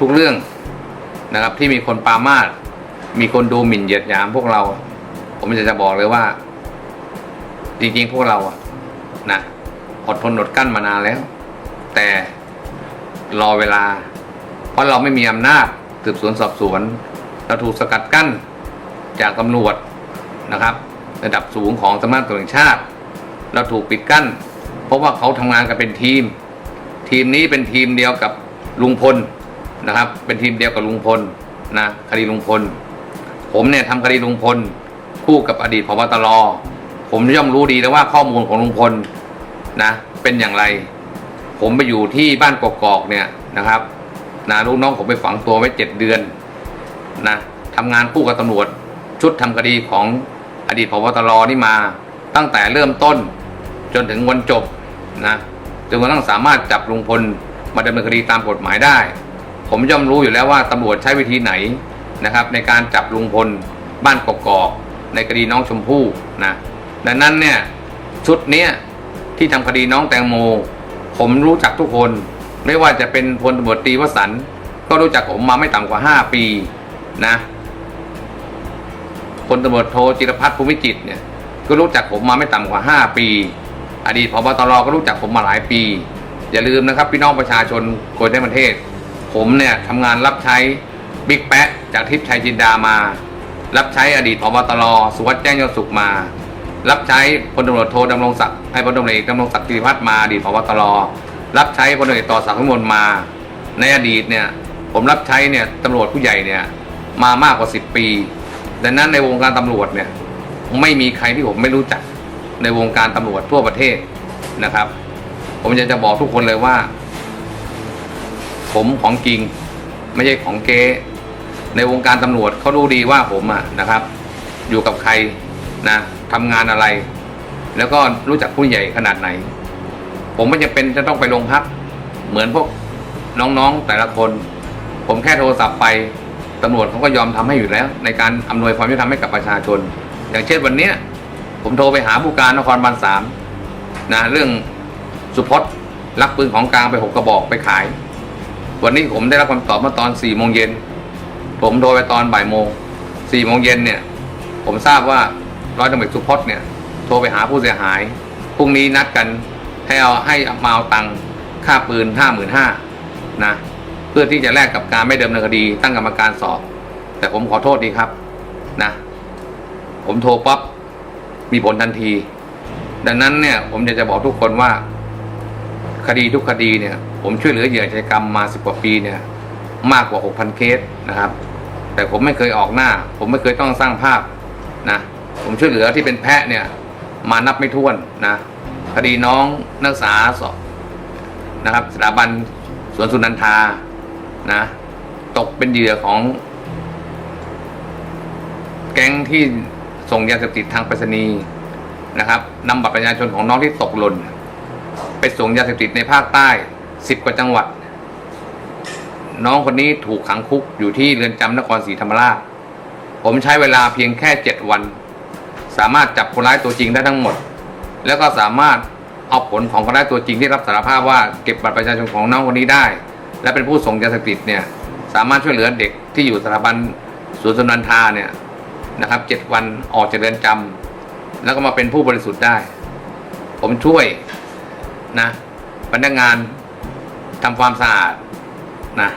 ทุกเรื่องนะครับ ที่มีคนปามาสมีคนดูหมิ่นเหยียดหยามพวกเรา ผมจะจะบอกเลยว่า จริงๆพวกเราอะนะอดทนอดกั้นมานานแล้ว แต่รอเวลา เพราะเราไม่มีอำนาจสืบสวนสอบสวนเราถูกสกัดกั้นจากตำรวจนะครับ ระดับสูงของสำนักงานตำรวจแห่งชาติ เราถูกปิดกั้น เพราะว่าเขาทำงานกันเป็นทีม ทีมนี้เป็นทีมเดียวกับลุงพล นะครับ เป็นทีมเดียวกับลุงพลนะคดีลุงพล ผมเนี่ยทำคดีลุงพล คู่กับอดีตพบตรผมย่อมรู้ดีแล้วว่าข้อมูลของลุงพลนะ เป็นอย่างไร ผมไปอยู่ที่บ้านกอกๆเนี่ยนะครับนะลูกน้องผมไปฝังตัวไว้เจ็ดเดือนนะทำงานคู่กับตำรวจชุดทำคดีของอดีตพบตรนี่มา ตั้งแต่เริ่มต้นจนถึงวันจบนะจนกระทั่งสามารถจับลุงพลมาดำเนินคดีตามกฎหมายได้ ผมย่อมรู้อยู่แล้วว่าตำรวจใช้วิธีไหนนะครับ ในการจับลุงพลบ้านกอกในคดีน้องชมพู่นะดังนั้นเนี่ยชุดเนี้ยที่ทำคดีน้องแตงโม ผมรู้จักทุกคน ไม่ว่าจะเป็นพลตำรวจตีวสันก็รู้จักผมมาไม่ต่ำกว่า 5 ปีนะพลตำรวจโทจิรพัฒน์ภูมิจิตเนี่ยก็รู้จักผมมาไม่ต่ำกว่า 5 ปี อดีตพบตรก็รู้จักผมมาหลายปี อย่าลืมนะครับ พี่น้องประชาชนคนในประเทศ ผมเนี่ยทำงานรับใช้บิ๊กแปะจากทิพย์ชัยจินดามา รับใช้อดีตพบตรสุวัสด์แจ้งยอดสุขมา รับใช้พลตำรวจโทดำรงศักดิ์ให้พลตำรวจเอกดำรงศักดิ์กิติพัฒน์มาอดีตพบตรรับใช้พลตำรวจเอกต่อศักดิ์พิมลมา ในอดีตเนี่ยผมรับใช้เนี่ยตำรวจผู้ใหญ่เนี่ยมามากกว่า 10 ปีดังนั้นในวงการตำรวจเนี่ยไม่มีใครที่ผมไม่รู้จักในวงการตำรวจทั่วประเทศนะครับ ผมจะจะบอกทุกคนเลยว่า ผมของจริง ไม่ใช่ของเก๊ในวงการตำรวจเขารู้ดีว่าผมอะนะครับ อยู่กับใครนะทำงานอะไร แล้วก็รู้จักผู้ใหญ่ขนาดไหน ผมไม่จำเป็นจะต้องไปโรงพัก เหมือนพวกน้องๆแต่ละคน ผมแค่โทรศัพท์ไปตำรวจเขาก็ยอมทำให้อยู่แล้ว ในการอำนวยความยุติธรรมให้กับประชาชน อย่างเช่นวันเนี้ยผมโทรไปหาผู้การนครบาลสามนะเรื่องสุพจน์ลักปืนของกลางไปหกกระบอกไปขาย วันนี้ผมได้รับคำตอบเมื่อตอนสี่โมงเย็น ผมโทรไปตอนบ่ายโมงสี่โมงเย็นเนี่ย ผมทราบว่าร้อยตำรวจสุพจน์เนี่ย โทรไปหาผู้เสียหาย พรุ่งนี้นัดกันให้เอาให้มาเอาตังค่าปืนห้าหมื่นห้านะ เพื่อที่จะแลกกับการไม่เดิมเนินคดี ตั้งกรรมการสอบ แต่ผมขอโทษดีครับนะ ผมโทรปั๊บมีผลทันที ดังนั้นเนี่ยผมอยากจะบอกทุกคนว่า คดีทุกคดีเนี่ยผมช่วยเหลือเหยื่ออาชญากรรมมาสิบกว่าปีเนี่ยมากกว่าหกพันเคสนะครับ แต่ผมไม่เคยออกหน้า ผมไม่เคยต้องสร้างภาพนะผมช่วยเหลือที่เป็นแพะเนี่ยมานับไม่ถ้วนนะคดีน้องนักศึกษาสอบนะครับสถาบันสวนสุนันทานะตกเป็นเหยื่อของ แก๊งที่ส่งยาเสพติดทางไปรษณีย์นะครับนำบัตรประชาชนของน้องที่ตกหล่น ไปส่งยาเสพติดในภาคใต้สิบกว่าจังหวัด น้องคนนี้ถูกขังคุกอยู่ที่เรือนจำนครศรีธรรมราช ผมใช้เวลาเพียงแค่เจ็ดวัน สามารถจับคนร้ายตัวจริงได้ทั้งหมด แล้วก็สามารถเอาผลของคนร้ายตัวจริงที่รับสารภาพว่าเก็บบัตรประชาชนของน้องคนนี้ได้ และเป็นผู้ส่งยาเสพติดเนี่ยสามารถช่วยเหลือเด็กที่อยู่สถาบันสวนสนันทาเนี่ยนะครับเจ็ดวันออกจากเรือนจำแล้วก็มาเป็นผู้บริสุทธิ์ได้ ผมช่วย นะพนักงานทำความสะอาดนะ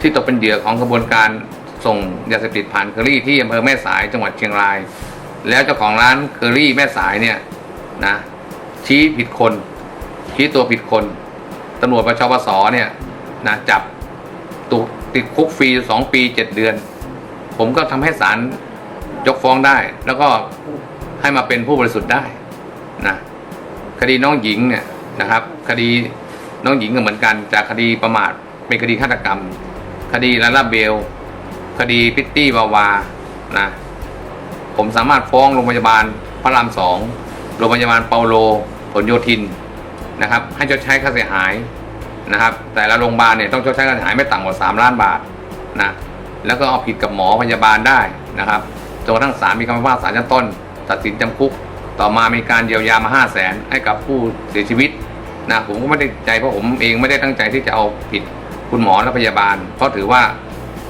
ที่ตกเป็นเหยื่อของกระบวนการส่งยาเสพติดผ่านเคอรี่ที่อำเภอแม่สายจังหวัดเชียงราย แล้วเจ้าของร้านเคอรี่แม่สายเนี่ยนะชี้ผิดคน ชี้ตัวผิดคนตำรวจปชปสเนี่ยนะจับตุกติดคุกฟรีสองปีเจ็ดเดือน ผมก็ทำให้ศาลยกฟ้องได้ แล้วก็ให้มาเป็นผู้บริสุทธิ์ได้นะคดีน้องหญิงเนี่ย นะครับ คดีน้องหญิงก็เหมือนกันจากคดีประมาทเป็นคดีฆาตกรรม คดีลาลาเบล คดีพิตตี้วาวานะผมสามารถฟ้องโรงพยาบาลพระรามสองโรงพยาบาลเปาโลผลโยธินนะครับให้ชดใช้ค่าเสียหายนะครับ แต่ละโรงพยาบาลเนี่ยต้องชดใช้ค่าเสียหายไม่ต่ำกว่า 3 ล้านบาทนะแล้วก็เอาผิดกับหมอพยาบาลได้นะครับจนกระทั่งศาลมีคำพิพากษาชั้นต้น ตัดสินจำคุก ต่อมามีการเยียวยามา 5 0 0แสนให้กับผู้เสียชีวิตนะผมก็ไม่ได้ใจเพราะผมเองไม่ได้ตั้งใจที่จะเอาผิดคุณหมอและพยาบาล เพราะถือว่า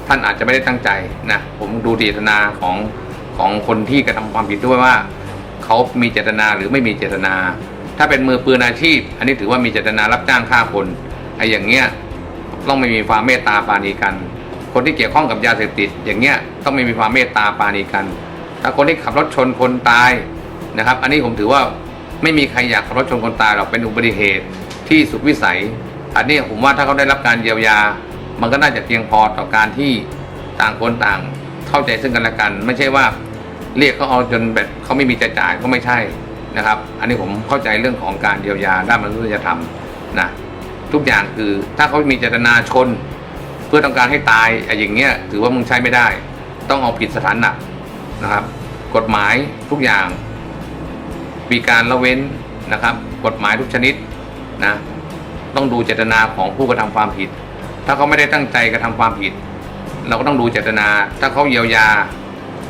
ท่านอาจจะไม่ได้ตั้งใจนะผมดูเจตนาของของคนที่กระทำความผิดด้วยว่า เขามีเจตนาหรือไม่มีเจตนา ถ้าเป็นมือปืนอาชีพ อันนี้ถือว่ามีเจตนารับจ้างฆ่าคนไอ้อย่างเงี้ยต้องไม่มีความเมตตาปาณีกัน คนที่เกี่ยวข้องกับยาเสพติด อย่างเงี้ยต้องไม่มีความเมตตาปาณีกัน ถ้าคนที่ขับรถชนคนตาย นะครับ อันนี้ผมถือว่าไม่มีใครอยากขับรถชนคนตายหรอกเป็นอุบัติเหตุที่สุดวิสัย อันนี้ผมว่าถ้าเขาได้รับการเยียวยา มันก็น่าจะเพียงพอต่อการที่ต่างคนต่างเข้าใจซึ่งกันและกัน ไม่ใช่ว่าเรียกเขาเอาจนแบบเขาไม่มีจะจ่ายก็ไม่ใช่นะครับ อันนี้ผมเข้าใจเรื่องของการเยียวยาด้านมนุษยธรรมนะทุกอย่างคือถ้าเขามีเจตนาชน เพื่อต้องการให้ตายไอ้อย่างเงี้ยถือว่ามึงใช้ไม่ได้ ต้องเอาผิดสถานหนักนะครับ กฎหมายทุกอย่าง มีการละเว้นนะครับ กฎหมายทุกชนิดนะต้องดูเจตนาของผู้กระทำความผิด ถ้าเขาไม่ได้ตั้งใจกระทำความผิด เราก็ต้องดูเจตนา ถ้าเขาเยียวยา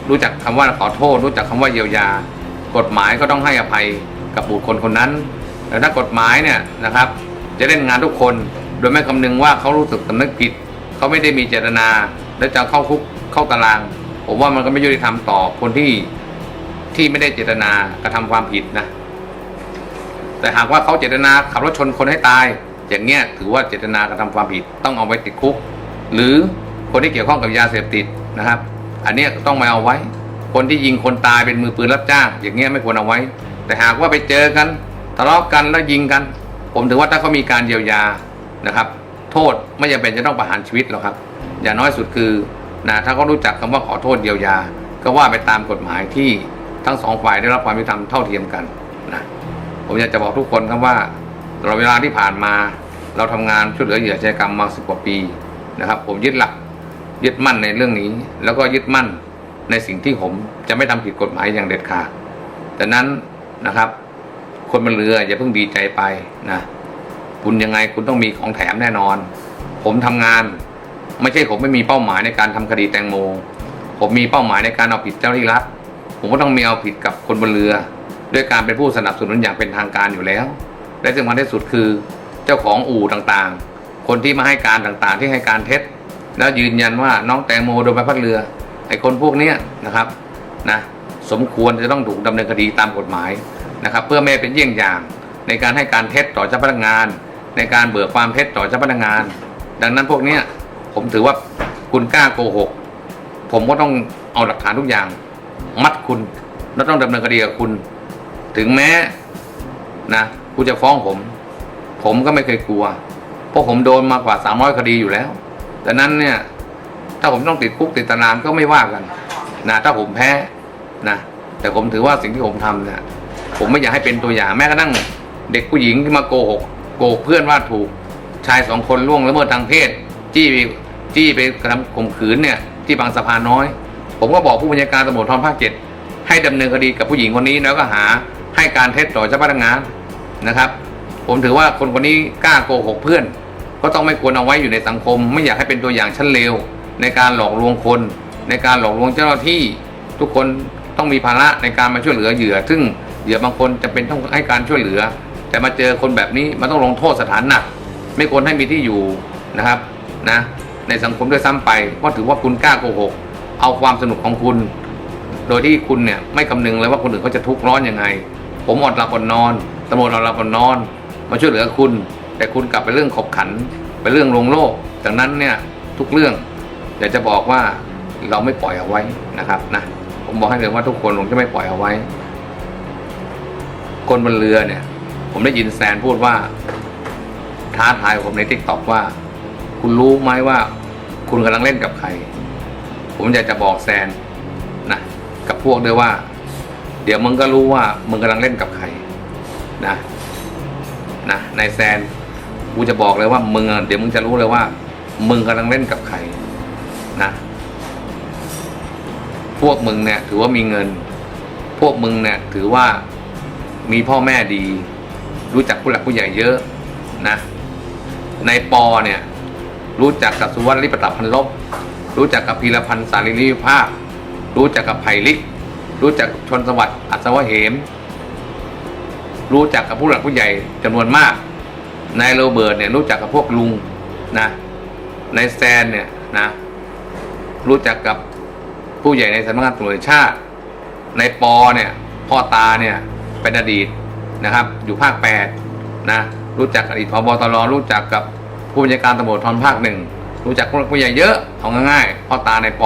รู้จักคำว่าขอโทษ รู้จักคำว่าเยียวยา กฎหมายก็ต้องให้อภัยกับบุคคลคนนั้นแต่ถ้ากฎหมายเนี่ยนะครับ จะเล่นงานทุกคนโดยไม่คำนึงว่าเขารู้สึกสำนึกผิด เขาไม่ได้มีเจตนา และจะเข้าคุกเข้าตาราง ผมว่ามันก็ไม่ยุติธรรมต่อคนที่ ที่ไม่ได้เจตนากระทำความผิดนะ แต่หากว่าเขาเจตนาขับรถชนคนให้ตาย อย่างเงี้ยถือว่าเจตนากระทำความผิดต้องเอาไว้ติดคุก หรือคนที่เกี่ยวข้องกับยาเสพติดนะครับ อันเนี้ยต้องไม่เอาไว้ คนที่ยิงคนตายเป็นมือปืนรับจ้าง อย่างเงี้ยไม่ควรเอาไว้ แต่หากว่าไปเจอกันทะเลาะกันแล้วยิงกัน ผมถือว่าถ้าเขามีการเยียวยานะครับ โทษไม่จำเป็นจะต้องประหารชีวิตหรอกครับ อย่างน้อยสุดคือนะถ้าเขารู้จักคำว่าขอโทษเยียวยา ก็ว่าไปตามกฎหมายที่ ทั้งสองฝ่ายได้รับความยุติธรรมเท่าเทียมกันนะผมอยากจะบอกทุกคนครับว่าตลอดเวลาที่ผ่านมา เราทำงานช่วยเหลือเหยื่ออาชญากรรมมาสิบกว่าปีนะครับ ผมยึดหลักยึดมั่นในเรื่องนี้ แล้วก็ยึดมั่นในสิ่งที่ผมจะไม่ทำผิดกฎหมายอย่างเด็ดขาดแต่นั้นนะครับ คนบนเรืออย่าเพิ่งดีใจไปนะคุณยังไงคุณต้องมีของแถมแน่นอน ผมทำงาน ไม่ใช่ผมไม่มีเป้าหมายในการทำคดีแตงโม ผมมีเป้าหมายในการเอาผิดเจ้าหน้าที่รัฐ ผมก็ต้องมีเอาผิดกับคนบนเรือ ด้วยการเป็นผู้สนับสนุนอย่างเป็นทางการอยู่แล้ว และสำคัญที่สุดคือเจ้าของอู่ต่างๆ คนที่มาให้การต่างๆ ที่ให้การเท็จ แล้วยืนยันว่าน้องแตงโมโดนใบพัดเรือไอ้คนพวกนี้นะครับนะสมควรจะต้องถูกดำเนินคดีตามกฎหมายนะครับ เพื่อไม่ให้เป็นเยี่ยงอย่างในการให้การเท็จต่อเจ้าพนักงาน ในการเบิกความเท็จต่อเจ้าพนักงาน ดังนั้นพวกนี้ผมถือว่าคุณกล้าโกหก ผมก็ต้องเอาหลักฐานทุกอย่าง มัดคุณแล้วต้องดำเนินคดีกับคุณ ถึงแม้นะคุณจะฟ้องผม ผมก็ไม่เคยกลัว เพราะผมโดนมากว่าสามร้อยคดีอยู่แล้วดังนั้นเนี่ย ถ้าผมต้องติดคุกติดตารางก็ไม่ว่ากันนะถ้าผมแพ้นะแต่ผมถือว่าสิ่งที่ผมทำเนี่ยผมไม่อยากให้เป็นตัวอย่างแม้กระทั่งเด็กผู้หญิงที่มาโกหกโกหกเพื่อนว่าถูกชายสองคนล่วงละเมิดทางเพศ จี้ไปจี้ไปกระทำข่มขืนเนี่ย ที่บางสะพานน้อย ผมก็บอกผู้บัญชาการตำรวจทองภาคเจ็ดให้ดำเนินคดีกับผู้หญิงคนนี้แล้วก็หาให้การเท็จต่อเจ้าพนักงานนะครับ ผมถือว่าคนคนนี้กล้าโกหกเพื่อน ก็ต้องไม่ควรเอาไว้อยู่ในสังคม ไม่อยากให้เป็นตัวอย่างชั้นเลวในการหลอกลวงคน ในการหลอกลวงเจ้าหน้าที่ ทุกคนต้องมีภาระในการมาช่วยเหลือเหยื่อ ซึ่งเหยื่อบางคนจะเป็นต้องให้การช่วยเหลือ แต่มาเจอคนแบบนี้มันต้องลงโทษสถานหนักไม่ควรให้มีที่อยู่นะครับนะในสังคมด้วยซ้ำไปเพราะถือว่าคุณกล้าโกหก เอาความสนุกของคุณ โดยที่คุณเนี่ยไม่คำนึงเลยว่าคนอื่นเขาจะทุกข์ร้อนยังไง ผมอดหลับอดนอนตำรวจอดหลับอดนอน มาช่วยเหลือคุณ แต่คุณกลับไปเรื่องขบขันไปเรื่องลงโลกดังนั้นเนี่ยทุกเรื่องอยากจะบอกว่าเราไม่ปล่อยเอาไว้นะครับนะผมบอกให้เลยว่าทุกคนผมจะไม่ปล่อยเอาไว้ คนบนเรือเนี่ย ผมได้ยินแซนพูดว่า ท้าทายผมในทิกตอกว่า คุณรู้ไหมว่า คุณกำลังเล่นกับใคร ผมอยากจะบอกแซนนะกับพวกด้วยว่า เดี๋ยวมึงก็รู้ว่ามึงกำลังเล่นกับใครนะนะนายแซนกูจะบอกเลยว่ามึงเดี๋ยวมึงจะรู้เลยว่า มึงกำลังเล่นกับใครนะพวกมึงเนี่ยถือว่ามีเงิน พวกมึงเนี่ยถือว่ามีพ่อแม่ดี รู้จักผู้หลักผู้ใหญ่เยอะนะในปอเนี่ย รู้จักกับสุวรรณลิปตพันลบ รู้จักกับพีรพันธ์สารีริภาพ รู้จักกับไผ่ลิก รู้จักชนสวัสดิ์อัศวะเหม รู้จักกับผู้หลักผู้ใหญ่จำนวนมาก นายโรเบิร์ตเนี่ยรู้จักกับพวกลุงนะในแซนเนี่ยนะรู้จักกับผู้ใหญ่ในสำนักงานตำรวจชาติในปอเนี่ยพ่อตาเนี่ยเป็นอดีตนะครับ อยู่ภาคแปดนะรู้จักอดีตพบตรรู้จักกับผู้บัญชาการตำรวจทอนภาคหนึ่ง รู้จักผู้ใหญ่เยอะเอาง่ายๆพ่อตาในปอ